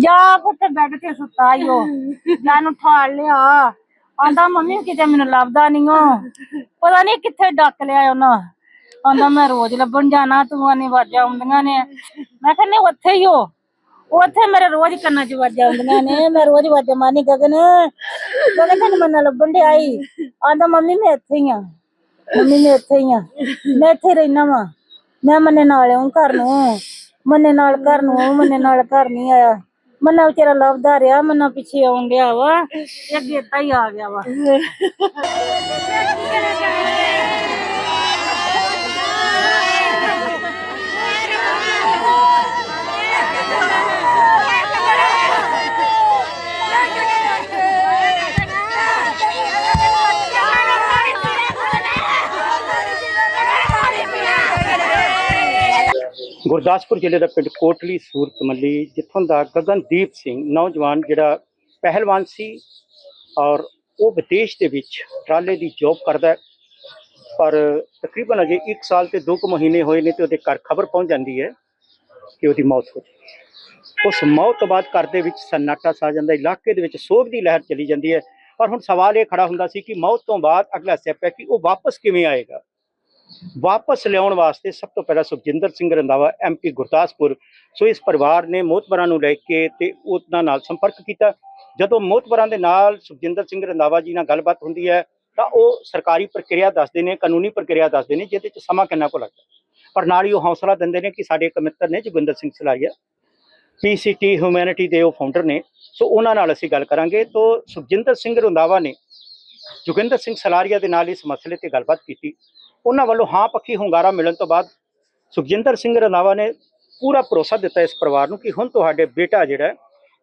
ਜਾ ਪੁੱਤ ਬੈੱਡ ਤੇ ਸੁੱਤਾ ਈ ਉਹ ਜਾਨੂੰ ਠਾਲ ਲਿਆ। ਆਂਦਾ, ਮੰਮੀ, ਕਿਤੇ ਮੈਨੂੰ ਲੱਭਦਾ ਨਹੀਂ ਉਹ ਪਤਾ ਨਹੀਂ ਕਿੱਥੇ ਡੱਕ ਲਿਆ ਉਹਨਾਂ। ਆਂਦਾ, ਮੈਂ ਰੋਜ਼ ਲੱਭਣ ਜਾਣਾ, ਤੂੰ ਆਨੀ ਵਾਜਾਂ ਆਉਂਦੀਆਂ ਨੇ। ਮੈਂ ਕਹਿੰਦੀ ਉੱਥੇ ਹੀ ਹੋ ਉੱਥੇ ਮੇਰੇ ਰੋਜ਼ ਕੰਨਾਂ 'ਚ ਵਾਜਾਂ ਆਉਂਦੀਆਂ ਨੇ। ਮੈਂ ਰੋਜ਼ ਵਾਜਾਂ ਮਾਰਨੀ ਗਗਨ। ਗਗਨ ਤੈਨੂੰ ਮੈਂ ਲੱਭਣ ਡਿਆ ਈ। ਆਂਦਾ, ਮੰਮੀ, ਮੈਂ ਇੱਥੇ ਹੀ ਆ। ਮੰਮੀ, ਮੈਂ ਇੱਥੇ ਹੀ ਆ। ਮੈਂ ਇੱਥੇ ਰਹਿਣਾ ਵਾ। ਮੈਂ ਮੰਨੇ ਨਾਲ ਆਉਂ ਘਰ ਨੂੰ। ਮੰਨੇ ਨਾਲ ਘਰ ਨੂੰ ਆਊਂ, ਮੰਨੇ ਨਾਲ ਘਰ ਨਹੀਂ ਆਇਆ। ਮੰਨਾ ਵਿਚਾਰਾ ਲੱਭਦਾ ਰਿਹਾ ਮੰਨਾ ਪਿੱਛੇ ਆਉਣ ਡਿਆ ਵਾ ਇਹ ਗੇਤਾ ਹੀ ਆ ਗਿਆ ਵਾ। ਗੁਰਦਾਸਪੁਰ ਜ਼ਿਲ੍ਹੇ ਦਾ ਪਿੰਡ ਕੋਟਲੀ, ਸੂਰਤ ਮੱਲੀ, ਜਿੱਥੋਂ ਦਾ ਗਗਨਦੀਪ ਸਿੰਘ ਨੌਜਵਾਨ ਜਿਹੜਾ ਪਹਿਲਵਾਨ ਸੀ ਔਰ ਉਹ ਵਿਦੇਸ਼ ਦੇ ਵਿੱਚ ਟਰਾਲੇ ਦੀ ਜੌਬ ਕਰਦਾ ਹੈ। ਪਰ ਤਕਰੀਬਨ ਅਜੇ 1 ਸਾਲ ਤੇ 2 ਕੁ ਮਹੀਨੇ ਹੋਏ ਨੇ ਤੇ ਉਹਦੇ ਘਰ ਖਬਰ ਪਹੁੰਚ ਜਾਂਦੀ ਹੈ ਕਿ ਉਹਦੀ ਮੌਤ ਹੋ ਗਈ ਉਸ ਮੌਤ ਤੋਂ ਬਾਅਦ ਘਰ ਦੇ ਵਿੱਚ ਸન્ਨਾਟਾ ਛਾ ਜਾਂਦਾ ਇਲਾਕੇ ਦੇ ਵਿੱਚ ਸੋਗ ਦੀ ਲਹਿਰ ਚਲੀ ਜਾਂਦੀ ਹੈ। ਪਰ ਹੁਣ ਸਵਾਲ ਇਹ ਖੜਾ ਹੁੰਦਾ ਸੀ ਕਿ ਮੌਤ ਤੋਂ ਬਾਅਦ ਅਗਲਾ ਸਟੈਪ ਹੈ ਕਿ ਉਹ ਵਾਪਸ ਕਿਵੇਂ ਆਏਗਾ? ਵਾਪਸ ਲਿਆਉਣ ਵਾਸਤੇ ਸਭ ਤੋਂ ਪਹਿਲਾਂ ਸੁਖਜਿੰਦਰ ਸਿੰਘ ਰੰਧਾਵਾ ਐਮਪੀ ਗੁਰਦਾਸਪੁਰ, ਸੋ ਇਸ ਪਰਿਵਾਰ ਨੇ ਮੋਤਬਰਾਂ ਨੂੰ ਲੈ ਕੇ ਤੇ ਉਹਨਾਂ ਨਾਲ ਸੰਪਰਕ ਕੀਤਾ। ਜਦੋਂ ਮੋਤਬਰਾਂ ਦੇ ਨਾਲ ਸੁਖਜਿੰਦਰ ਸਿੰਘ ਰੰਧਾਵਾ ਜੀ ਨਾਲ ਗੱਲਬਾਤ ਹੁੰਦੀ ਹੈ, ਤਾਂ ਉਹ ਸਰਕਾਰੀ ਪ੍ਰਕਿਰਿਆ ਦੱਸਦੇ ਨੇ, ਕਾਨੂੰਨੀ ਪ੍ਰਕਿਰਿਆ ਦੱਸਦੇ ਨੇ, ਜਿਹਦੇ ਚ ਸਮਾਂ ਕਿੰਨਾ ਕੁ ਲੱਗਦਾ ਪਰ ਨਾਲ ਹੀ ਉਹ ਹੌਸਲਾ ਦਿੰਦੇ ਨੇ ਕਿ ਸਾਡੇ ਇੱਕ ਮਿੱਤਰ ਨੇ, ਜੋਗਿੰਦਰ ਸਿੰਘ ਸਲਾਰੀਆ। ਪੀਸੀਟੀ ਹਿਊਮੈਨਿਟੀ ਦੇ ਉਹ ਫਾਊਂਡਰ ਨੇ। ਸੋ ਉਹਨਾਂ ਨਾਲ ਅਸੀਂ ਗੱਲ ਕਰਾਂਗੇ। ਤੋਂ ਸੁਖਜਿੰਦਰ ਸਿੰਘ ਰੰਧਾਵਾ ਨੇ ਜੋਗਿੰਦਰ ਸਿੰਘ ਸਲਾਰੀਆ ਦੇ ਨਾਲ ਇਸ ਮਸਲੇ ਤੇ ਗੱਲਬਾਤ ਕੀਤੀ। ਉਹਨਾਂ ਵੱਲੋਂ ਹਾਂ ਪੱਖੀ ਹੁੰਗਾਰਾ ਮਿਲਣ ਤੋਂ ਬਾਅਦ ਸੁਖਜਿੰਦਰ ਸਿੰਘ ਰੰਧਾਵਾ ਨੇ ਪੂਰਾ ਭਰੋਸਾ ਦਿੱਤਾ ਇਸ ਪਰਿਵਾਰ ਨੂੰ ਕਿ ਹੁਣ ਤੁਹਾਡੇ ਬੇਟਾ ਜਿਹੜਾ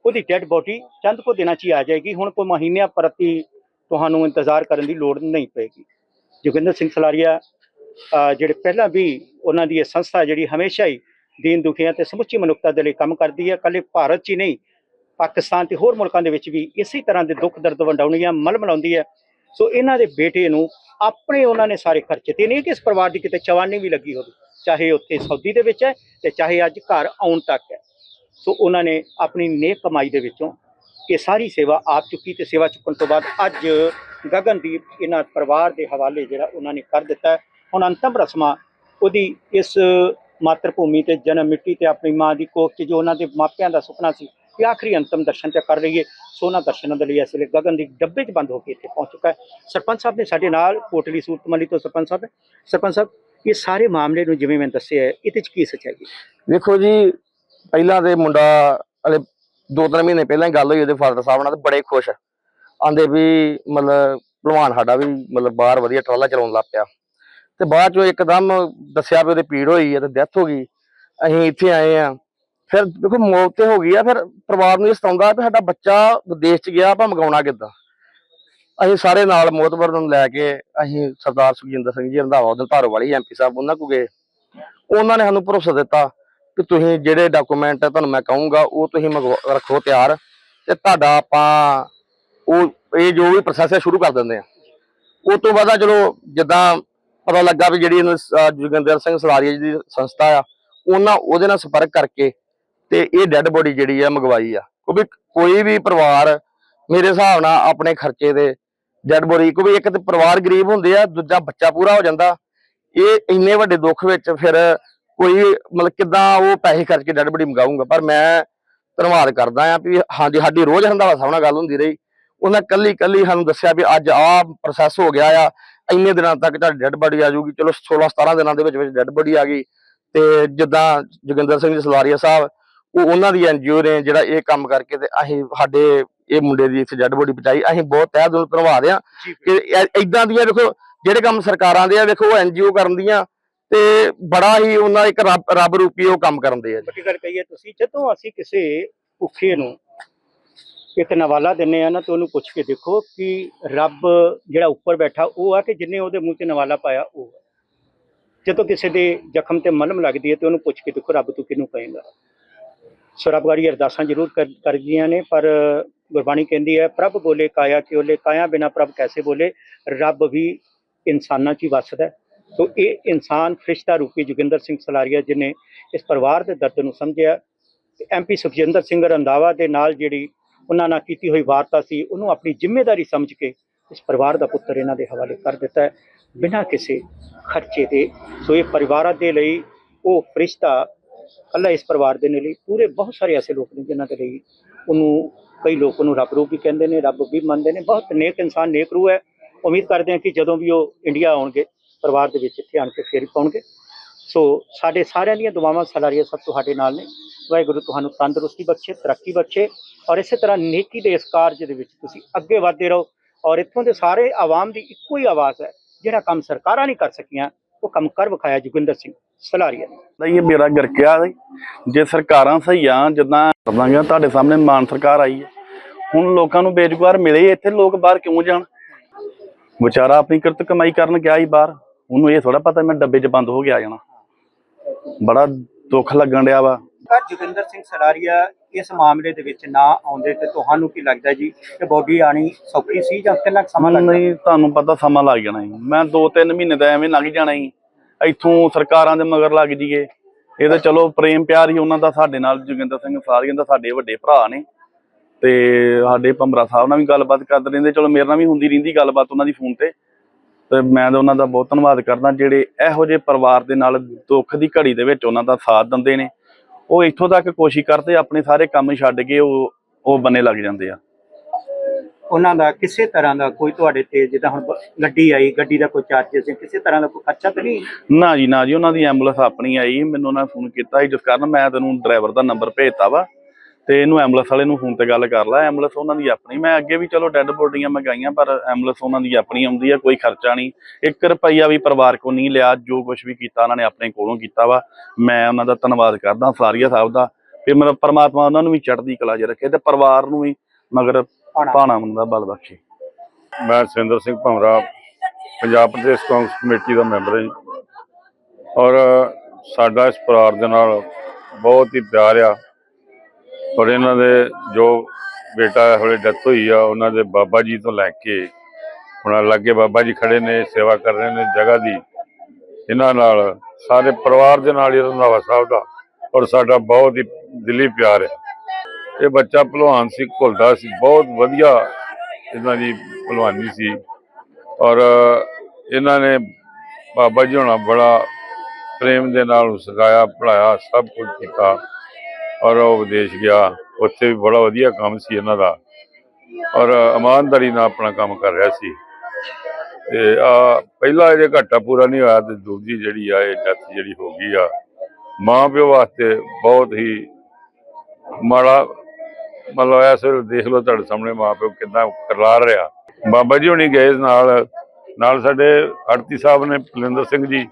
ਉਹਦੀ ਡੈੱਡ ਬੋਡੀ ਚੰਦ ਕੋ ਦਿਨਾਂ 'ਚ ਹੀ ਆ ਜਾਏਗੀ। ਹੁਣ ਕੋਈ ਮਹੀਨਿਆਂ ਪ੍ਰਤੀ ਤੁਹਾਨੂੰ ਇੰਤਜ਼ਾਰ ਕਰਨ ਦੀ ਲੋੜ ਨਹੀਂ ਪਏਗੀ। ਜੋਗਿੰਦਰ ਸਿੰਘ ਸਲਾਰੀਆ ਜਿਹੜੇ ਪਹਿਲਾਂ ਵੀ ਉਹਨਾਂ ਦੀ ਇਹ ਸੰਸਥਾ ਜਿਹੜੀ ਹਮੇਸ਼ਾ ਹੀ ਦੀਨ ਦੁਖੀਆਂ ਤੇ ਸਮੁੱਚੀ ਮਨੁੱਖਤਾ ਦੇ ਲਈ ਕੰਮ ਕਰਦੀ ਹੈ ਕੱਲੇ ਭਾਰਤ 'ਚ ਹੀ ਨਹੀਂ, ਪਾਕਿਸਤਾਨ ਤੇ ਹੋਰ ਮੁਲਕਾਂ ਦੇ ਵਿੱਚ ਵੀ ਇਸੇ ਤਰ੍ਹਾਂ ਦੇ ਦੁੱਖ ਦਰਦ ਵੰਡਾਉਣੀਆਂ ਮਲ ਮਲਾਉਂਦੀ ਹੈ। ਸੋ ਇਹਨਾਂ ਦੇ ਬੇਟੇ ਨੂੰ ਆਪਣੇ ਉਹਨਾਂ ਨੇ ਸਾਰੇ ਖਰਚੇ ਤੇ ਨਹੀਂ ਕਿ ਇਸ ਪਰਿਵਾਰ ਦੀ ਕਿਤੇ ਚਵਾਨੀ ਵੀ ਲੱਗੀ ਹੋਵੇ, ਚਾਹੇ ਉੱਥੇ ਸਾਊਦੀ ਦੇ ਵਿੱਚ ਹੈ ਤੇ ਚਾਹੇ ਅੱਜ ਘਰ ਆਉਣ ਤੱਕ ਹੈ। ਸੋ ਉਹਨਾਂ ਨੇ ਆਪਣੀ ਨੇਕ ਕਮਾਈ ਦੇ ਵਿੱਚੋਂ ਇਹ ਸਾਰੀ ਸੇਵਾ ਆਪ ਚੁੱਕੀ ਤੇ ਸੇਵਾ ਚੁੱਕਣ ਤੋਂ ਬਾਅਦ ਅੱਜ ਗਗਨਦੀਪ ਇਹਨਾਂ ਪਰਿਵਾਰ ਦੇ ਹਵਾਲੇ ਜਿਹੜਾ ਉਹਨਾਂ ਨੇ ਕਰ ਦਿੱਤਾ ਹੁਣ ਅੰਤਮ ਰਸਮਾਂ ਉਹਦੀ ਇਸ ਮਾਤਰ ਭੂਮੀ ਤੇ ਜਨਮ ਮਿੱਟੀ ਤੇ ਆਪਣੀ ਮਾਂ ਦੀ ਕੋਖ 'ਚ ਜੋ ਉਹਨਾਂ ਦੇ ਮਾਪਿਆਂ ਦਾ ਸੁਪਨਾ ਸੀ ਕਿ ਆਖਰੀ ਅੰਤਮ ਦਰਸ਼ਨ ਤੇ ਕਰ ਲਈਏ ਸੋਨਾ ਦਰਸ਼ਨਾਂ ਦੇ ਲਈ ਇਸ ਵੇਲੇ ਗਗਨਦੀਪ ਡੱਬੇ 'ਚ ਬੰਦ ਹੋ ਕੇ ਇੱਥੇ ਪਹੁੰਚ ਚੁੱਕਾ ਹੈ ਸਰਪੰਚ ਸਾਹਿਬ ਨੇ ਸਾਡੇ ਨਾਲ ਕੋਟਲੀ ਸੂਰਤਮਲੀ ਤੋਂ ਸਰਪੰਚ ਸਾਹਿਬ ਸਰਪੰਚ ਸਾਹਿਬ ਇਹ ਸਾਰੇ ਮਾਮਲੇ ਨੂੰ ਜਿਵੇਂ ਮੈਂ ਦੱਸਿਆ ਇਹਦੇ 'ਚ ਕੀ ਸੱਚਾਈ ਹੈ ਵੇਖੋ ਜੀ ਪਹਿਲਾਂ ਤੇ ਮੁੰਡਾ ਹਲੇ ਦੋ ਤਿੰਨ ਮਹੀਨੇ ਪਹਿਲਾਂ ਹੀ ਗੱਲ ਹੋਈ ਉਹਦੇ ਫਾਦਰ ਸਾਹਿਬ ਨਾਲ ਤੇ ਬੜੇ ਖੁਸ਼ ਆਂਦੇ ਵੀ ਮਤਲਬ ਭਲਵਾਨ ਸਾਡਾ ਵੀ ਮਤਲਬ ਬਾਹਰ ਵਧੀਆ ਟਰਾਲਾ ਚਲਾਉਣ ਲੱਗ ਪਿਆ ਤੇ ਬਾਅਦ ਚੋਂ ਇੱਕਦਮ ਦੱਸਿਆ ਵੀ ਉਹਦੇ ਪੀੜ ਹੋਈ ਹੈ ਤੇ ਡੈਥ ਹੋ ਗਈ ਅਸੀਂ ਇੱਥੇ ਆਏ ਆ ਫਿਰ ਦੇਖੋ ਮੌਤ ਤੇ ਹੋ ਗਈ ਆ, ਫਿਰ ਪਰਿਵਾਰ ਨੂੰ ਇਹ ਸਤਾਉਂਦਾ ਵੀ ਸਾਡਾ ਬੱਚਾ ਵਿਦੇਸ਼ ਚ ਗਿਆ, ਆਪਾਂ ਮਗਾਉਣਾ ਕਿੱਦਾਂ? ਅਸੀਂ ਸਾਰੇ ਨਾਲ ਮੋਤਬਰ ਨੂੰ ਲੈ ਕੇ ਅਸੀਂ ਸਰਦਾਰ ਸੁਖਜਿੰਦਰ ਸਿੰਘ ਜੀ, ਰੰਧਾਵਾ ਉਹਦੇ ਧਾਰੋ ਵਾਲੀ ਐਮਪੀ ਸਾਹਿਬ ਉਹਨਾਂ ਕੋਲ ਗਏ। ਉਹਨਾਂ ਨੇ ਸਾਨੂੰ ਭਰੋਸਾ ਦਿੱਤਾ ਕਿ ਤੁਸੀਂ ਜਿਹੜੇ ਡਾਕੂਮੈਂਟ ਤੁਹਾਨੂੰ ਮੈਂ ਕਹੂੰਗਾ, ਉਹ ਤੁਸੀਂ ਮੰਗਵਾ- ਰੱਖੋ ਤਿਆਰ ਤੇ ਤੁਹਾਡਾ ਆਪਾਂ ਉਹ, ਇਹ ਜੋ ਵੀ ਪ੍ਰੋਸੈਸ ਹੈ ਸ਼ੁਰੂ ਕਰ ਦਿੰਦੇ ਆ। ਉਸ ਤੋਂ ਬਾਅਦ ਚਲੋ ਜਿੱਦਾਂ ਪਤਾ ਲੱਗਾ ਵੀ ਜਿਹੜੀ ਇਹਨੂੰ ਜੋਗਿੰਦਰ ਸਿੰਘ ਸਲਾਰੀਆ ਜੀ ਦੀ ਸੰਸਥਾ ਆ, ਉਹਨਾਂ ਉਹਦੇ ਨਾਲ ਸੰਪਰਕ ਕਰਕੇ ਤੇ ਇਹ ਡੈੱਡ ਬੋਡੀ ਜਿਹੜੀ ਆ ਮੰਗਵਾਈ ਆ। ਕਿਉਂਕਿ ਕੋਈ ਵੀ ਪਰਿਵਾਰ ਮੇਰੇ ਹਿਸਾਬ ਨਾਲ ਆਪਣੇ ਖਰਚੇ ਦੇ ਡੈੱਡ ਬੋਡੀ ਕਿਉਂਕਿ ਇੱਕ ਤੇ ਪਰਿਵਾਰ ਗਰੀਬ ਹੁੰਦੇ ਆ, ਦੂਜਾ ਬੱਚਾ ਪੂਰਾ ਹੋ ਜਾਂਦਾ। ਇਹ ਇੰਨੇ ਵੱਡੇ ਦੁੱਖ ਵਿੱਚ ਫਿਰ ਕੋਈ ਮਤਲਬ ਕਿਦਾਂ ਉਹ ਪੈਸੇ ਖਰਚ ਕੇ ਡੈਡ ਬੜੀ ਮੰਗਾਊਗਾ? ਪਰ ਮੈਂ ਧੰਨਵਾਦ ਕਰਦਾ ਆ ਵੀ ਹਾਂਜੀ, ਸਾਡੀ ਰੋਜ਼ ਰੰਧਾਵਾ ਸਾਹਿਬ ਗੱਲ ਹੁੰਦੀ ਰਹੀ। ਉਹਨਾਂ ਕੱਲੀ ਕੱਲੀ ਸਾਨੂੰ ਦੱਸਿਆ ਵੀ ਅੱਜ ਆਹ ਪ੍ਰੋਸੈਸ ਹੋ ਗਿਆ ਆ। ਇੰਨੇ ਦਿਨਾਂ ਤੱਕ ਤੁਹਾਡੀ ਡੈੱਡ ਬੋਡੀ ਆ ਜਾਊਗੀ। ਚਲੋ 16 17 ਦਿਨਾਂ ਦੇ ਵਿੱਚ ਵਿੱਚ ਡੈਡ ਬੋਡੀ ਆ ਗਈ। ਤੇ ਜਿੱਦਾਂ ਜੋਗਿੰਦਰ ਸਿੰਘ ਜੀ ਸਲਾਰੀਆ ਸਾਹਿਬ ਉਹ ਉਹਨਾਂ ਦੀ ਐਨਜੀਓ ਨੇ ਜਿਹੜਾ ਇਹ ਕੰਮ ਕਰਕੇ ਤੇ ਅਸੀਂ ਸਾਡੇ ਇਹ ਮੁੰਡੇ ਦੀ ਇੱਥੇ ਡੈਡ ਬੋਡੀ ਪਹੁੰਚਾਈ ਅਸੀਂ ਬਹੁਤ ਤਹਿ ਦਿਲੋਂ ਧੰਨਵਾਦ ਆ ਕਿ ਇਦਾਂ ਦੀਆਂ ਦੇਖੋ ਜਿਹੜੇ ਕੰਮ ਸਰਕਾਰਾਂ ਦੇ ਆ ਉਹ ਐਨਜੀਓ ਕਰਨ ਦੀਆਂ ਤੇ ਬੜਾ ਹੀ ਉਹਨਾਂ ਇੱਕ ਰੱਬ ਰੂਪੀ ਉਹ ਕੰਮ ਕਰਦੇ ਆ ਜੀ। ਗੱਲ ਕਹੀਏ ਤੁਸੀਂ ਜਦੋਂ ਅਸੀਂ ਕਿਸੇ ਭੁੱਖੇ ਨੂੰ ਇੱਕ ਨਵਾਲਾ ਦਿੰਨੇ ਆ ਨਾ ਤੇ ਉਹਨੂੰ ਪੁੱਛ ਕੇ ਦੇਖੋ ਕਿ ਰੱਬ ਜਿਹੜਾ ਉੱਪਰ ਬੈਠਾ ਉਹ ਆ ਕਿ ਜਿੰਨੇ ਉਹਦੇ ਮੂੰਹ ਤੇ ਨਵਾਲਾ ਪਾਇਆ ਉਹ ਆ। ਜਦੋਂ ਕਿਸੇ ਦੇ ਜ਼ਖਮ ਤੇ ਮਲਮ ਲੱਗਦੀ ਹੈ ਤੇ ਉਹਨੂੰ ਪੁੱਛ ਕੇ ਦੇਖੋ ਰੱਬ ਤੂੰ ਕਿਹਨੂੰ ਕਹੇਂਗਾ ਸੋ ਰੱਬ ਅਰਦਾਸਾਂ ਜ਼ਰੂਰ ਕਰ ਕਰਦੀਆਂ ਨੇ, ਪਰ ਗੁਰਬਾਣੀ ਕਹਿੰਦੀ ਹੈ, ਪ੍ਰਭ ਬੋਲੇ ਕਾਇਆ ਕਿ ਉਹਲੇ ਕਾਇਆ ਬਿਨਾ ਪ੍ਰਭ ਕੈਸੇ ਬੋਲੇ? ਰੱਬ ਵੀ ਇਨਸਾਨਾਂ 'ਚ ਹੀ ਵੱਸਦਾ ਸੋ ਇਹ ਇਨਸਾਨ ਫਰਿਸ਼ਤਾ ਰੂਪੀ ਜੋਗਿੰਦਰ ਸਿੰਘ ਸਲਾਰੀਆ ਜਿਨੇ ਇਸ ਪਰਿਵਾਰ ਦੇ ਦਰਦ ਨੂੰ ਸਮਝਿਆ। ਐਮਪੀ ਸੁਖਜਿੰਦਰ ਸਿੰਘ ਰੰਧਾਵਾ ਦੇ ਨਾਲ ਜਿਹੜੀ ਉਹਨਾਂ ਨਾਲ ਕੀਤੀ ਹੋਈ ਵਾਰਤਾ ਸੀ, ਉਹਨੂੰ ਆਪਣੀ ਜ਼ਿੰਮੇਵਾਰੀ ਸਮਝ ਕੇ ਇਸ ਪਰਿਵਾਰ ਦਾ ਪੁੱਤਰ ਇਹਨਾਂ ਦੇ ਹਵਾਲੇ ਕਰ ਦਿੱਤਾ ਹੈ। ਬਿਨਾਂ ਕਿਸੇ ਖਰਚੇ ਦੇ, ਸੋ ਇਹ ਪਰਿਵਾਰਾਂ ਦੇ ਲਈ ਉਹ ਫਰਿਸ਼ਤਾ ਕੱਲਾ ਇਸ ਪਰਿਵਾਰ ਦੇ ਨਹੀਂ ਲਈ। ਪੂਰੇ ਬਹੁਤ ਸਾਰੇ ਐਸੇ ਲੋਕ ਨੇ ਜਿਨ੍ਹਾਂ ਦੇ ਲਈ ਉਹਨੂੰ ਕਈ ਲੋਕ ਉਹਨੂੰ ਰੱਬ ਰੂਪ ਵੀ ਕਹਿੰਦੇ ਨੇ, ਰੱਬ ਵੀ ਮੰਨਦੇ ਨੇ। ਬਹੁਤ ਨੇਕ ਇਨਸਾਨ, ਨੇਕ ਰੂਹ ਹੈ। ਉਮੀਦ ਕਰਦੇ ਹਾਂ ਕਿ ਜਦੋਂ ਵੀ ਉਹ ਇੰਡੀਆ ਆਉਣਗੇ, ਪਰਿਵਾਰ ਦੇ ਵਿੱਚ ਇੱਥੇ ਆਣ ਕੇ ਫੇਰ ਪਾਉਣਗੇ। ਸੋ ਸਾਡੇ ਸਾਰਿਆਂ ਦੀਆਂ ਦੁਆਵਾਂ ਸਲਾਰੀਆਂ ਸਭ ਤੁਹਾਡੇ ਨਾਲ ਨੇ। ਵਾਹਿਗੁਰੂ ਤੁਹਾਨੂੰ ਤੰਦਰੁਸਤੀ ਬਖਸ਼ੇ, ਤਰੱਕੀ ਬਖਸ਼ੇ। ਔਰ ਇਸੇ ਤਰ੍ਹਾਂ ਨੇਕੀ ਦੇ ਇਸ ਕਾਰਜ ਦੇ ਵਿੱਚ ਤੁਸੀਂ ਅੱਗੇ ਵਧਦੇ ਰਹੋ। ਔਰ ਇੱਥੋਂ ਦੇ ਸਾਰੇ ਆਵਾਮ ਦੀ ਇੱਕੋ ਹੀ ਆਵਾਜ਼ ਹੈ, ਜਿਹੜਾ ਕੰਮ ਸਰਕਾਰਾਂ ਨਹੀਂ ਕਰ ਸਕੀਆਂ ਉਹ ਕੰਮ ਕਰ ਵਿਖਾਇਆ ਜੋਗਿੰਦਰ ਸਿੰਘ, ਸਲਾਰੀਆ ਨੇ। ਇਹ ਮੇਰਾ ਗਰਕਿਆ ਜੇ ਸਰਕਾਰਾਂ ਸਹੀ ਆ, ਜਿੱਦਾਂ ਕਰਦਾਂਗੇ ਤੁਹਾਡੇ ਸਾਹਮਣੇ ਮਾਨ ਸਰਕਾਰ ਆਈ ਹੈ। ਹੁਣ ਲੋਕਾਂ ਨੂੰ ਬੇਰੁਜ਼ਗਾਰ ਮਿਲੇ, ਇੱਥੇ ਲੋਕ ਬਾਹਰ ਕਿਉਂ ਜਾਣ? ਵਿਚਾਰਾ ਆਪਣੀ ਕਿਰਤ ਕਮਾਈ ਕਰਨ ਗਿਆ ਹੀ ਬਾਹਰ। ਉਹਨੂੰ ਇਹ ਥੋੜਾ ਪਤਾ, ਮੈਂ ਡੱਬੇ 'ਚ ਬੰਦ ਹੋ ਕੇ ਆ ਜਾਣਾ। ਬੜਾ ਦੁੱਖ ਲੱਗਣ ਡਿਆ ਵਾ। ਤਾਂ ਜੋਗਿੰਦਰ ਸਿੰਘ ਸਲਾਰੀਆ ਇਸ ਮਾਮਲੇ ਦੇ ਵਿੱਚ ਨਾ ਆਉਂਦੇ ਤੇ ਤੁਹਾਨੂੰ ਕੀ ਲੱਗਦਾ ਜੀ? ਕਿ ਬੋਡੀ ਆਣੀ ਸੌਖੀ ਸੀ ਜਾਂ ਕਿੰਨਾ ਕੁ ਸਮਾਂ ਲੱਗਦਾ? ਨਹੀਂ, ਤੁਹਾਨੂੰ ਪਤਾ ਸਮਾਂ ਲੱਗ ਜਾਣਾ ਜੀ। ਮੈਂ 2-3 ਮਹੀਨੇ ਦਾ ਐਵੇਂ ਲੰਘ ਜਾਣਾ ਸੀ ਇੱਥੋਂ ਸਰਕਾਰਾਂ ਦੇ ਮਗਰ ਲੱਗ ਜੀਏ ਇਹ ਤਾਂ ਚਲੋ ਪ੍ਰੇਮ ਪਿਆਰ ਹੀ ਉਹਨਾਂ ਦਾ ਸਾਡੇ ਨਾਲ, ਜੋਗਿੰਦਰ ਸਿੰਘ ਸਾਰੀਆਂ ਦਾ ਸਾਡੇ ਵੱਡੇ ਭਰਾ ਨੇ। ਤੇ ਸਾਡੇ ਭੰਬਰਾ ਸਾਹਿਬ ਨਾਲ ਵੀ ਗੱਲਬਾਤ ਕਰਦੇ ਰਹਿੰਦੇ। ਚਲੋ ਮੇਰੇ ਨਾਲ ਵੀ ਹੁੰਦੀ ਰਹਿੰਦੀ ਗੱਲਬਾਤ ਉਹਨਾਂ ਦੀ ਫੋਨ ਤੇ। ਤੇ ਮੈਂ ਤਾਂ ਉਹਨਾਂ ਦਾ ਬਹੁਤ ਧੰਨਵਾਦ ਕਰਦਾ। ਜਿਹੜੇ ਇਹੋ ਜਿਹੇ ਪਰਿਵਾਰ ਦੇ ਨਾਲ ਦੁੱਖ ਦੀ ਘੜੀ ਦੇ ਵਿੱਚ ਉਹਨਾਂ ਦਾ ਸਾਥ ਦਿੰਦੇ ਨੇ। ਉਹ ਇੱਥੋਂ ਤੱਕ ਕੋਸ਼ਿਸ਼ ਕਰਦੇ ਆਪਣੇ ਸਾਰੇ ਕੰਮ ਛੱਡ ਕੇ ਉਹ ਉਹ ਬੰਨੇ ਲੱਗ ਜਾਂਦੇ ਆ। ਉਹਨਾਂ ਦਾ ਕਿਸੇ ਤਰ੍ਹਾਂ ਦਾ ਕੋਈ ਤੁਹਾਡੇ ਤੇ ਜਿੱਦਾਂ ਹੁਣ ਗੱਡੀ ਆਈ ਗੱਡੀ ਦਾ ਕੋਈ ਚਾਰਜਸ ਹੈ ਕਿਸੇ ਤਰ੍ਹਾਂ ਦਾ ਕੋਈ ਖਰਚਾ ਤਾਂ ਨਹੀਂ? ਨਾ ਜੀ ਨਾ ਜੀ ਉਹਨਾਂ ਦੀ ਐਂਬੂਲੈਂਸ ਆਪਣੀ ਆਈ ਮੈਨੂੰ ਉਹਨਾਂ ਨੇ ਫੋਨ ਕੀਤਾ। ਸੀ ਜਿਸ ਕਾਰਨ ਮੈਂ ਤੈਨੂੰ ਡਰਾਈਵਰ ਦਾ ਨੰਬਰ ਭੇਜਤਾ ਵਾ। ਤੇ ਇਹਨੂੰ ਐਂਬੂਲੈਂਸ ਵਾਲੇ ਨੂੰ ਫੋਨ ਤੇ ਗੱਲ ਕਰ ਲੈ ਐਂਬੂਲੈਂਸ ਉਹਨਾਂ ਦੀ ਆਪਣੀ। ਮੈਂ ਅੱਗੇ ਵੀ ਚਲੋ ਡੈੱਡ ਬੋਡੀਆਂ ਮੰਗਾਈਆਂ ਪਰ ਐਂਬੂਲੈਂਸ ਉਹਨਾਂ ਦੀ ਆਪਣੀ ਆਉਂਦੀ ਆ ਕੋਈ ਖਰਚਾ ਨਹੀਂ। 1 ਰੁਪਈਆ ਵੀ ਪਰਿਵਾਰ ਕੋ ਨਹੀਂ ਲਿਆ ਜੋ ਕੁਝ ਵੀ ਕੀਤਾ ਉਹਨਾਂ ਨੇ ਆਪਣੇ ਕੋਲੋਂ ਕੀਤਾ ਵਾ। ਮੈਂ ਉਹਨਾਂ ਦਾ ਧੰਨਵਾਦ ਕਰਦਾ ਸਾਰੀਆ ਸਾਹਿਬ ਦਾ। ਫਿਰ ਮੇਰਾ ਪਰਮਾਤਮਾ ਉਹਨਾਂ ਨੂੰ ਵੀ ਚੜ੍ਹਦੀ ਕਲਾ 'ਚ ਰੱਖੇ ਤੇ ਪਰਿਵਾਰ ਨੂੰ ਵੀ ਮਗਰ। ਪਾਣਾ। ਦਾ ਬਲ ਬਖਸ਼ੇ। ਮੈਂ ਸੁਰਿੰਦਰ ਸਿੰਘ ਭੰਵਰਾ ਪੰਜਾਬ ਪ੍ਰਦੇਸ਼ ਕਾਂਗਰਸ ਕਮੇਟੀ ਦਾ ਮੈਂਬਰ ਹਾਂ ਜੀ। ਔਰ ਸਾਡਾ ਇਸ ਪਰਿਵਾਰ ਦੇ ਨਾਲ ਬਹੁਤ ਹੀ ਪਿਆਰ ਆ। ਔਰ ਇਹਨਾਂ ਦੇ ਜੋ ਬੇਟਾ ਹਲੇ ਡੈਥ ਹੋਈ ਆ, ਉਹਨਾਂ ਦੇ ਬਾਬਾ ਜੀ ਤੋਂ ਲੈ ਕੇ ਹੁਣ ਲਾਗੇ ਬਾਬਾ ਜੀ ਖੜੇ ਨੇ, ਸੇਵਾ ਕਰ ਰਹੇ ਨੇ ਜਗ੍ਹਾ ਦੀ। ਇਹਨਾਂ ਨਾਲ ਸਾਰੇ ਪਰਿਵਾਰ ਦੇ ਨਾਲ ਹੀ ਰੰਧਾਵਾ ਸਾਹਿਬ ਦਾ ਔਰ ਸਾਡਾ ਬਹੁਤ ਹੀ ਦਿਲੀ ਪਿਆਰ ਹੈ। ਇਹ ਬੱਚਾ ਭਲਵਾਨ ਸੀ ਘੁਲਦਾ ਸੀ, ਬਹੁਤ ਵਧੀਆ ਇਹਨਾਂ ਦੀ ਭਲਵਾਨੀ ਸੀ। ਔਰ ਇਹਨਾਂ ਨੇ ਬਾਬਾ ਜੀ ਹੋਣਾ ਬੜਾ ਪ੍ਰੇਮ ਦੇ ਨਾਲ ਸਿਖਾਇਆ ਪੜਾਇਆ ਸਭ ਕੁਝ ਕੀਤਾ। ਔਰ ਉਹ ਵਿਦੇਸ਼ ਗਿਆ। ਉੱਥੇ ਵੀ ਬੜਾ ਵਧੀਆ ਕੰਮ ਸੀ ਇਹਨਾਂ ਦਾ। ਔਰ ਇਮਾਨਦਾਰੀ ਨਾਲ ਆਪਣਾ ਕੰਮ ਕਰ ਰਿਹਾ ਸੀ। ਤੇ ਆ ਪਹਿਲਾ ਇਹਦੇ ਘਾਟਾ ਪੂਰਾ ਨਹੀਂ ਹੋਇਆ ਤੇ ਦੂਜੀ ਜਿਹੜੀ ਆ, ਇਹ ਡੈਥ ਜਿਹੜੀ ਹੋ ਗਈ ਆ ਮਾਂ ਪਿਓ ਵਾਸਤੇ ਬਹੁਤ ਹੀ ਮਾੜਾ ਮਤਲਬ ਐ ਸਿਰ ਦੇਖ ਲਓ ਤੁਹਾਡੇ ਸਾਹਮਣੇ ਮਾਂ ਪਿਓ ਕਿੰਨਾ ਕਰਾਰ ਰਿਹਾ। ਬਾਬਾ ਜੀ ਹੁਣੀ ਗਏ ਨਾਲ ਨਾਲ ਸਾਡੇ ਆੜਤੀ ਸਾਹਿਬ ਨੇ ਪਲਿੰਦਰ ਸਿੰਘ ਜੀ।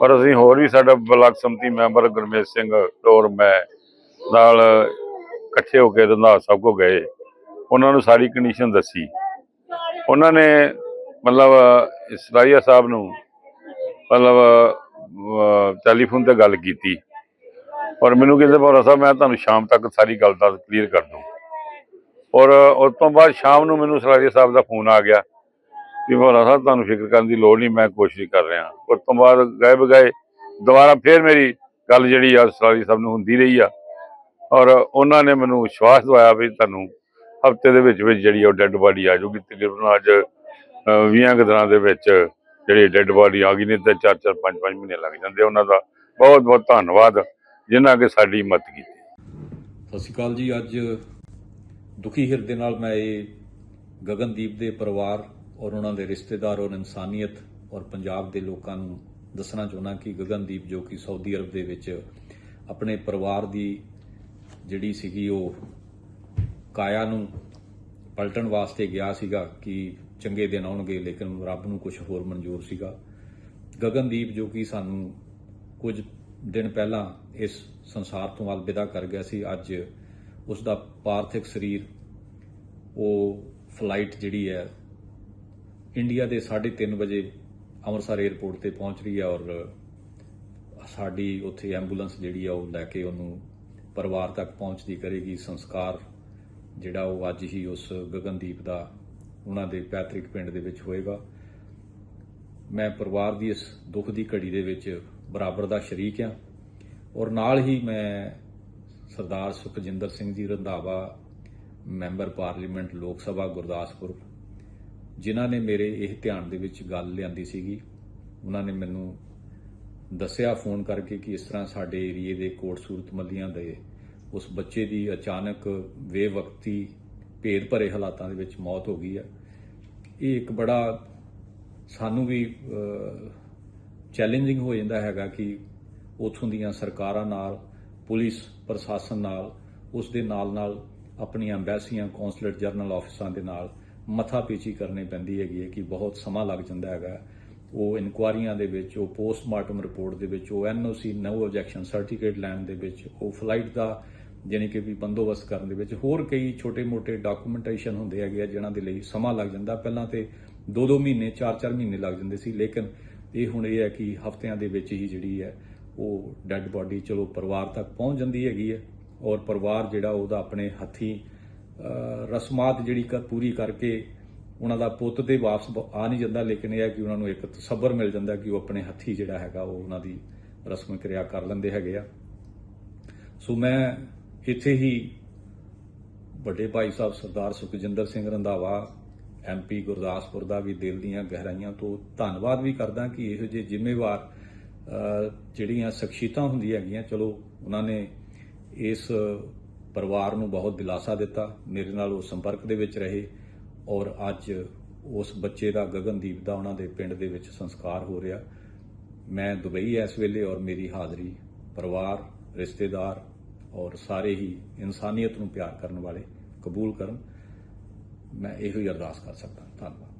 ਪਰ ਅਸੀਂ ਹੋਰ ਵੀ ਸਾਡਾ ਬਲਾਕ ਸੰਮਤੀ ਮੈਂਬਰ ਗੁਰਮੇਸ਼ ਸਿੰਘ ਟੋਰ ਮੈਂ ਨਾਲ ਇਕੱਠੇ ਹੋ ਕੇ ਰੰਧਾਵਾ ਸਾਹਿਬ ਕੋ ਗਏ। ਉਹਨਾਂ ਨੂੰ ਸਾਰੀ ਕੰਡੀਸ਼ਨ ਦੱਸੀ। ਉਹਨਾਂ ਨੇ ਮਤਲਬ ਇਸਰਾਈਆ ਸਾਹਿਬ ਨੂੰ ਮਤਲਬ ਟੈਲੀਫੋਨ ਤੇ ਗੱਲ ਕੀਤੀ। ਔਰ ਮੈਨੂੰ ਕਹਿੰਦੇ, ਭੋਰਾ ਸਾਹਿਬ, ਮੈਂ ਤੁਹਾਨੂੰ ਸ਼ਾਮ ਤੱਕ ਸਾਰੀ ਗੱਲ ਦਾ ਕਲੀਅਰ ਕਰ ਦੂੰ। ਔਰ ਉਸ ਤੋਂ ਬਾਅਦ ਸ਼ਾਮ ਨੂੰ ਮੈਨੂੰ ਸਲਾਰੀਆ ਸਾਹਿਬ ਦਾ ਫੋਨ ਆ ਗਿਆ ਕਿ, ਭੋਰਾ ਸਾਹਿਬ, ਤੁਹਾਨੂੰ ਫਿਕਰ ਕਰਨ ਦੀ ਲੋੜ ਨਹੀਂ, ਮੈਂ ਕੋਸ਼ਿਸ਼ ਕਰ ਰਿਹਾ। ਉਸ ਤੋਂ ਬਾਅਦ ਗਏ ਬਗਾਏ ਦੁਬਾਰਾ ਫੇਰ ਮੇਰੀ ਗੱਲ ਜਿਹੜੀ ਆ ਸਲਾਰੀਆ ਸਾਹਿਬ ਨੂੰ ਹੁੰਦੀ ਰਹੀ ਆ। ਔਰ ਉਹਨਾਂ ਨੇ ਮੈਨੂੰ ਵਿਸ਼ਵਾਸ ਦਿਵਾਇਆ ਵੀ ਤੁਹਾਨੂੰ ਹਫ਼ਤੇ ਦੇ ਵਿੱਚ ਵਿੱਚ ਜਿਹੜੀ ਉਹ ਡੈੱਡ ਬਾਡੀ ਆ ਜਾਊਗੀ। ਤਕਰੀਬਨ ਅੱਜ 20 ਕੁ ਦਿਨਾਂ ਦੇ ਵਿੱਚ ਜਿਹੜੀ ਡੈੱਡ ਬਾਡੀ ਆ ਗਈ ਨੇ ਤੇ 4-4 5-5 ਮਹੀਨੇ ਲੱਗ ਜਾਂਦੇ ਉਹਨਾਂ ਦਾ। ਬਹੁਤ ਬਹੁਤ ਧੰਨਵਾਦ ਜਿਨ੍ਹਾਂ ਕਿ ਸਾਡੀ ਮਦਦ ਕੀਤੀ। ਸਤਿ ਸ਼੍ਰੀ ਅਕਾਲ ਜੀ। ਅੱਜ ਦੁਖੀ ਹਿਰਦੇ ਨਾਲ ਮੈਂ ਇਹ ਗਗਨਦੀਪ ਦੇ ਪਰਿਵਾਰ ਔਰ ਉਹਨਾਂ ਦੇ ਰਿਸ਼ਤੇਦਾਰ ਔਰ ਇਨਸਾਨੀਅਤ ਔਰ ਪੰਜਾਬ ਦੇ ਲੋਕਾਂ ਨੂੰ ਦੱਸਣਾ ਚਾਹੁੰਦਾ ਕਿ ਗਗਨਦੀਪ ਜੋ ਕਿ ਸਾਊਦੀ ਅਰਬ ਦੇ ਵਿੱਚ ਆਪਣੇ ਪਰਿਵਾਰ ਦੀ ਜਿਹੜੀ ਸੀਗੀ ਉਹ ਕਾਇਆ ਨੂੰ ਪਲਟਣ ਵਾਸਤੇ ਗਿਆ ਸੀਗਾ ਕਿ ਚੰਗੇ ਦਿਨ ਆਉਣਗੇ, ਲੇਕਿਨ ਰੱਬ ਨੂੰ ਕੁਝ ਹੋਰ ਮਨਜ਼ੂਰ ਸੀਗਾ। ਗਗਨਦੀਪ ਜੋ ਕਿ ਸਾਨੂੰ ਕੁਝ ਦਿਨ ਪਹਿਲਾਂ ਇਸ ਸੰਸਾਰ ਤੋਂ ਅਲਵਿਦਾ ਕਰ ਗਿਆ ਸੀ, ਅੱਜ ਉਸ ਦਾ ਪਾਰਥਿਕ ਸਰੀਰ, ਉਹ ਫਲਾਈਟ ਜਿਹੜੀ ਹੈ, ਇੰਡੀਆ ਦੇ 3:30 ਵਜੇ ਅੰਮ੍ਰਿਤਸਰ 에ਅਰਪੋਰਟ ਤੇ ਪਹੁੰਚ ਰਹੀ ਹੈ ਔਰ ਸਾਡੀ ਉੱਥੇ ਐਂਬੂਲੈਂਸ ਜਿਹੜੀ ਆ ਉਹ ਲੈ ਕੇ ਉਹਨੂੰ ਪਰਿਵਾਰ ਤੱਕ ਪਹੁੰਚਦੀ ਕਰੇਗੀ, ਸੰਸਕਾਰ ਜਿਹੜਾ ਉਹ ਅੱਜ ਹੀ ਉਸ ਗਗਨਦੀਪ ਦਾ ਉਹਨਾਂ ਦੇ ਪੈਤ੍ਰਿਕ ਪਿੰਡ ਦੇ ਵਿੱਚ ਹੋਏਗਾ। ਮੈਂ ਪਰਿਵਾਰ ਦੀ ਇਸ ਦੁੱਖ ਦੀ ਘੜੀ ਦੇ ਵਿੱਚ ਬਰਾਬਰ ਦਾ ਸ਼ਰੀਕ ਹਾਂ ਔਰ ਨਾਲ ਹੀ ਮੈਂ ਸਰਦਾਰ ਸੁਖਜਿੰਦਰ ਸਿੰਘ ਜੀ ਰੰਧਾਵਾ, ਮੈਂਬਰ ਪਾਰਲੀਮੈਂਟ ਲੋਕ ਸਭਾ ਗੁਰਦਾਸਪੁਰ, ਜਿਨ੍ਹਾਂ ਨੇ ਮੇਰੇ ਇਹ ਧਿਆਨ ਦੇ ਵਿੱਚ ਗੱਲ ਲਿਆਂਦੀ ਸੀਗੀ। ਉਹਨਾਂ ਨੇ ਮੈਨੂੰ ਦੱਸਿਆ ਫੋਨ ਕਰਕੇ ਕਿ ਇਸ ਤਰ੍ਹਾਂ ਸਾਡੇ ਏਰੀਏ ਦੇ ਕੋਟ ਸੂਰਤ ਮੱਲੀਆਂ ਦੇ ਉਸ ਬੱਚੇ ਦੀ ਅਚਾਨਕ ਬੇਵਕਤੀ ਭੇਦ ਭਰੇ ਹਾਲਾਤਾਂ ਦੇ ਵਿੱਚ ਮੌਤ ਹੋ ਗਈ ਹੈ ਇਹ ਇੱਕ ਬੜਾ ਸਾਨੂੰ ਵੀ ਚੈਲੰਜਿੰਗ ਹੋ ਜਾਂਦਾ ਹੈਗਾ ਕਿ ਉਥੋਂ ਦੀਆਂ ਸਰਕਾਰਾਂ ਨਾਲ, ਪੁਲਿਸ ਪ੍ਰਸ਼ਾਸਨ ਨਾਲ, ਉਸ ਦੇ ਨਾਲ ਨਾਲ ਆਪਣੀਆਂ ਐਮਬੈਸੀਆਂ ਕੌਂਸਲੇਟ ਜਨਰਲ ਆਫਿਸਾਂ ਦੇ ਨਾਲ ਮੱਥਾ ਪੀਚੀ ਕਰਨੀ ਪੈਂਦੀ ਹੈਗੀ ਹੈ ਕਿ ਬਹੁਤ ਸਮਾਂ ਲੱਗ ਜਾਂਦਾ ਹੈਗਾ। ਉਹ ਇਨਕੁਆਰੀਆਂ ਦੇ ਵਿੱਚ, ਉਹ ਪੋਸਟਮਾਰਟਮ ਰਿਪੋਰਟ ਦੇ ਵਿੱਚ, ਉਹ ਐਨਓਸੀ ਨੋ ਆਬਜੈਕਸ਼ਨ ਸਰਟੀਫਿਕੇਟ ਲੈਣ ਦੇ ਵਿੱਚ, ਉਹ ਫਲਾਈਟ ਦਾ ਜਾਣੀ ਕਿ ਵੀ ਬੰਦੋਬਸਤ ਕਰਨ ਦੇ ਵਿੱਚ, ਹੋਰ ਕਈ ਛੋਟੇ-ਮੋਟੇ ਡਾਕੂਮੈਂਟੇਸ਼ਨ ਹੁੰਦੇ ਹੈਗੇ ਆ ਜਿਨ੍ਹਾਂ ਦੇ ਲਈ ਸਮਾਂ ਲੱਗ ਜਾਂਦਾ। ਪਹਿਲਾਂ ਤੇ 2-2 ਮਹੀਨੇ 4-4 ਮਹੀਨੇ ਲੱਗ ਜਾਂਦੇ ਸੀ, ਲੇਕਿਨ ਇਹ ਹੁਣ ਇਹ ਹੈ ਕਿ ਹਫ਼ਤਿਆਂ ਦੇ ਵਿੱਚ ਹੀ ਜਿਹੜੀ ਹੈ, ਉਹ ਡੈੱਡ ਬਾਡੀ ਚਲੋ ਪਰਿਵਾਰ ਤੱਕ ਪਹੁੰਚ ਜਾਂਦੀ ਹੈਗੀ ਹੈ ਔਰ ਪਰਿਵਾਰ ਜਿਹੜਾ ਉਹਦਾ ਆਪਣੇ ਹੱਥੀ ਰਸਮਾਤ ਜਿਹੜੀ ਕਰ ਪੂਰੀ ਕਰਕੇ ਉਹਨਾਂ ਦਾ ਪੁੱਤ ਤੇ ਵਾਪਸ ਆ ਨਹੀਂ ਜਾਂਦਾ, ਲੇਕਿਨ ਇਹ ਹੈ ਕਿ ਉਹਨਾਂ ਨੂੰ ਇੱਕ ਤਸੱਬਰ ਮਿਲ ਜਾਂਦਾ ਕਿ ਉਹ ਆਪਣੇ ਹੱਥੀ ਜਿਹੜਾ ਹੈਗਾ ਉਹ ਉਹਨਾਂ ਦੀ ਰਸਮ ਕਿਰਿਆ ਕਰ ਲੈਂਦੇ ਹੈਗੇ ਆ। ਸੋ ਮੈਂ ਇੱਥੇ ਹੀ ਵੱਡੇ ਭਾਈ ਸਾਹਿਬ ਸਰਦਾਰ ਸੁਖਜਿੰਦਰ ਸਿੰਘ ਰੰਧਾਵਾ ਐਮਪੀ ਗੁਰਦਾਸਪੁਰ ਦਾ ਵੀ ਦਿਲ ਦੀਆਂ ਗਹਿਰਾਈਆਂ ਤੋਂ ਧੰਨਵਾਦ ਵੀ ਕਰਦਾ ਕਿ ਇਹੋ ਜਿਹੇ ਜ਼ਿੰਮੇਵਾਰ ਜਿਹੜੀਆਂ ਸ਼ਖਸੀਅਤਾਂ ਹੁੰਦੀਆਂ ਹੈਗੀਆਂ, ਚਲੋ ਉਹਨਾਂ ਨੇ ਇਸ ਪਰਿਵਾਰ ਨੂੰ ਬਹੁਤ ਦਿਲਾਸਾ ਦਿੱਤਾ, ਮੇਰੇ ਨਾਲ ਉਹ ਸੰਪਰਕ ਦੇ ਵਿੱਚ ਰਹੇ। ਔਰ ਅੱਜ ਉਸ ਬੱਚੇ ਦਾ ਗਗਨਦੀਪ ਦਾ ਉਹਨਾਂ ਦੇ ਪਿੰਡ ਦੇ ਵਿੱਚ ਸੰਸਕਾਰ ਹੋ ਰਿਹਾ। ਮੈਂ ਦੁਬਈ ਇਸ ਵੇਲੇ ਔਰ ਮੇਰੀ ਹਾਜ਼ਰੀ ਪਰਿਵਾਰ, ਰਿਸ਼ਤੇਦਾਰ ਔਰ ਸਾਰੇ ਹੀ ਇਨਸਾਨੀਅਤ ਨੂੰ ਪਿਆਰ ਕਰਨ ਵਾਲੇ ਕਬੂਲ ਕਰਨ। ਮੈਂ ਇਹੋ ਹੀ ਅਰਦਾਸ ਕਰ ਸਕਦਾ। ਧੰਨਵਾਦ।